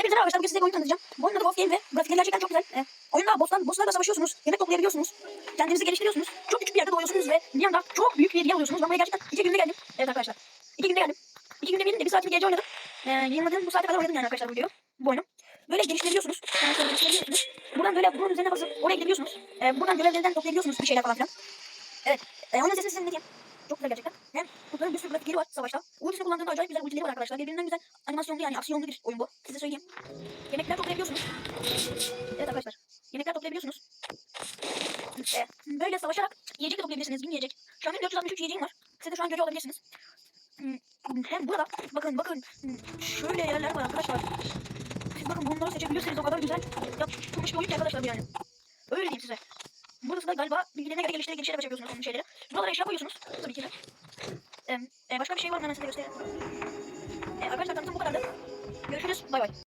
Hepinize merhaba arkadaşlar. Bugün size oyun tanıtacağım. Bu oyunun adı Wolf Game ve grafikleri gerçekten çok güzel. Ee, oyunda bosslar, bosslarla savaşıyorsunuz. Yemek toplayabiliyorsunuz. Kendinizi geliştiriyorsunuz. Çok küçük bir yerde doğuyorsunuz ve bir anda çok büyük bir yer alıyorsunuz. Ben buraya gerçekten iki günde geldim. Evet arkadaşlar. İki günde geldim. İki günde bir, bir saatimi gece oynadım. Ee, yayınladığım bu saate kadar oynadım yani arkadaşlar bu videoyu. Bu oyunu. Böyle geliştirebiliyorsunuz. Yani. Buradan böyle bunun üzerine basıp oraya gidebiliyorsunuz. Ee, buradan görevlerden toplayabiliyorsunuz bir şeyler falan filan. Evet. Ee, oyunun sesini size dinleteyim. Çok güzel gerçekten. Hem kutuların bir sürü grafikleri var savaşta. Ultisini kullandığında acayip güzel ultileri var arkadaşlar. Birbirinden güzel animasyonlu yani aksiyonlu bir oyun bu. Size söyleyeyim. Toplayabiliyorsunuz. Ee, böyle savaşarak yiyecek de toplayabilirsiniz. Bin yiyecek. Şu an benim 463 yiyeceğim var. Siz de şu an görüyor olabilirsiniz. Hmm, Hem burada bakın bakın hmm, şöyle yerler var arkadaşlar. Siz bakın bunları seçebilirsiniz o kadar güzel yapılmış bir oyun ki arkadaşlar yani. Öyle diyeyim size. Burası da galiba bilgilerine göre geliştirerek geliştirerek yapabiliyorsunuz onun şeyleri. Buralara eşya koyuyorsunuz. Tabii ki de. Ee, e, başka bir şey var mı hemen size göstereyim. Ee, arkadaşlar tanıtım bu kadardı. Görüşürüz. Bay bay.